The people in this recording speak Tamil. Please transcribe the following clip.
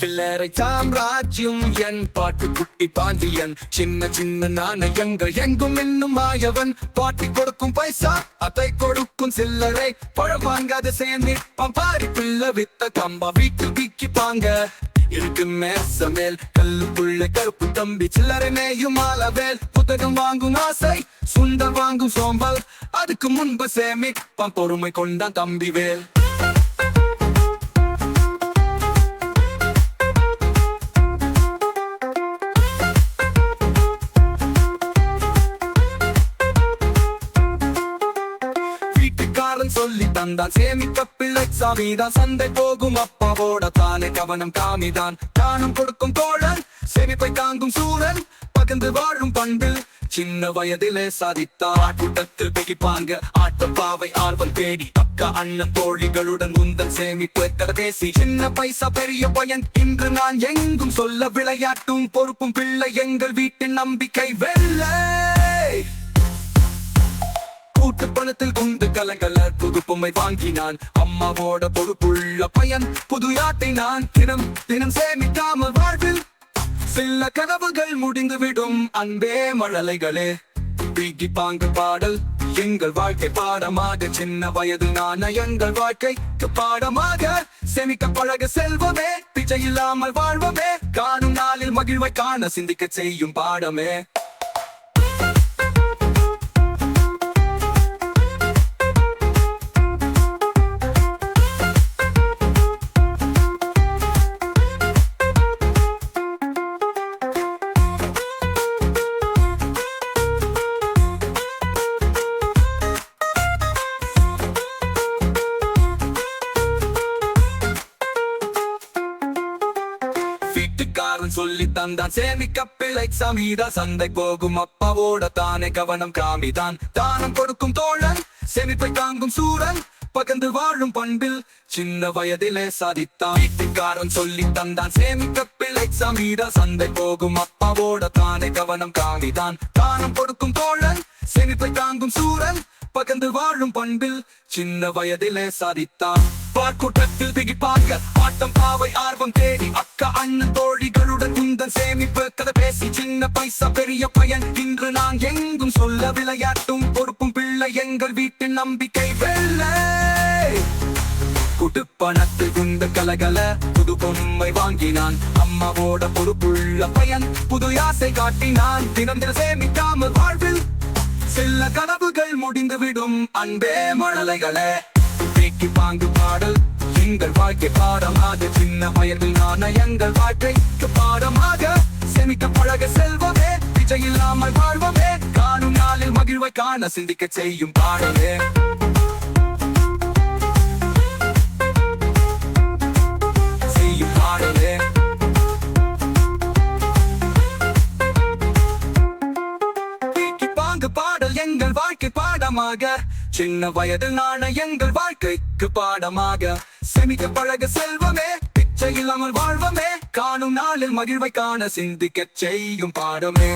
பிள்ளரை சாம்ராஜ்யம் என் பாட்டு குட்டி பாண்டியன். சின்ன சின்ன நாணயங்கள் எங்கும் இன்னும் மாயவன். பாட்டி கொடுக்கும் பைசா அதை கொடுக்கும் சில்லறை. பழம் வாங்காத சேர்ந்து பம்பாரி பிள்ளை வித்த கம்பா வீட்டு விக்கிப்பாங்க இருக்கு மேச மேல் கல்லுக்குள்ள கருப்பு தம்பி. சில்லறை மேயும் ஆலவேல் புத்தகம் வாங்கும் ஆசை சுண்டல் வாங்கும் சோம்பல். அதுக்கு முன்பு சேமிப்பான். பொறுமை கொண்டான் தம்பி வேல். சொல்லி தந்தான் சேமிக்க பிள்ளை சாமிதான். சந்தை போகும் அப்பாவோட தானே கவனம் காமிதான். தானம் கொடுக்கும் தோழன் சேமிப்பை தாங்கும் சூழல் பகிர்ந்து வாழும் பண்பில் சின்ன வயதிலே சாதித்தார். கூட்டத்தில் பிடிப்பாங்க ஆட்டப்பாவை ஆர்வம் தேடி அக்கா அண்ணன் தோழிகளுடன் முந்தன் சேமிப்பு கதை பேசி. சின்ன பைசா பெரிய பையன் இன்று நான் எங்கும் சொல்ல விளையாட்டும் பொறுப்பும் பிள்ளை எங்கள் வீட்டின் நம்பிக்கை வெல்ல. பணத்தில் குண்டு கலங்கல புது பொம்மை வாங்கினான். அம்மாவோட பொறுப்புள்ள பையன் புது யாட்டை நான் தினம் தினம் சேமிக்காமல் வாழ்வில். சில கனவுகள் முடிந்துவிடும் அன்பே மழலைகளே. பீகி பாங்கு பாடல் எங்கள் வாழ்க்கை பாடமாக சின்ன வயது நான எங்கள் வாழ்க்கைக்கு பாடமாக. சேமிக்க பழக செல்வமே பிச்சை இல்லாமல் வாழ்வமே. காணும் நாளில் மகிழ்வை காண சிந்திக்க செய்யும் பாடமே. வீட்டுக்காரன் சொல்லி தந்தான். சேமிக்க பிள்ளை சமீதா சந்தை போகும். அப்பாவோட தானே கவனம் காமிதான். தானம் கொடுக்கும் தோழன் சேமிப்பை தாங்கும் சூரன். பகிர்ந்து வாழும் பண்பில் சின்ன வயதிலே சாதித்தான். வீட்டுக்காரன் சொல்லி தந்தான். சேமிக்க பிள்ளை சமீதா சந்தை போகும். அப்பாவோட தானே கவனம் காமிதான். தானம் கொடுக்கும் தோழன் சேமிப்பை தாங்கும் சூரன். பகிர்ந்து வாழும் பண்பில் சின்ன வயதிலே சாதித்தான். பார்க்கூட்டத்தில் திகிப்பாங்க ஆட்டம் பாவை ஆர்வம் தேடி அக்கா அண்ணன் தோழிகளுடன் குந்தன் சேமிப்பு கதை பேசி சின்ன பைசா பெரிய பையன். இன்று நான் எங்கும் சொல்ல விளையாட்டும் பொறுப்பும் பிள்ளை எங்கள் வீட்டின் நம்பிக்கை. வெள்ளை! குடு குந்த கலகல புது பொம்மை வாங்கினான். அம்மாவோட பொறுப்புள்ள பையன் புது ஆசை காட்டினான். தினம் தினம் சேமிக்காமல் வாழ்வில் சில கனவுகள் முடிந்துவிடும். அன்பே மழலைகளே பாங்கு பாடல். எங்கள் வாழ்க்கை பாடமாக சின்ன வயதில் நாணயங்கள் வாழ்க்கைக்கு பாடமாக செமிக்க பழக செல்வமே விஜய் இல்லாமல் வாழ்வமே. காணும் நாளில் மகிழ்வை காண சிந்திக்க செய்யும் பாடமே பாடல் எங்கள் வாழ்க்கை பாடமாக சின்ன வயது நாணயங்கள் வாழ்க்கைக்கு பாடமாக செமிக்க பழக செல்வமே பிச்சை இல்லாமல் வாழ்வமே காணும் நாளில் மகிழ்வை காண சிந்திக்க செய்யும் பாடமே.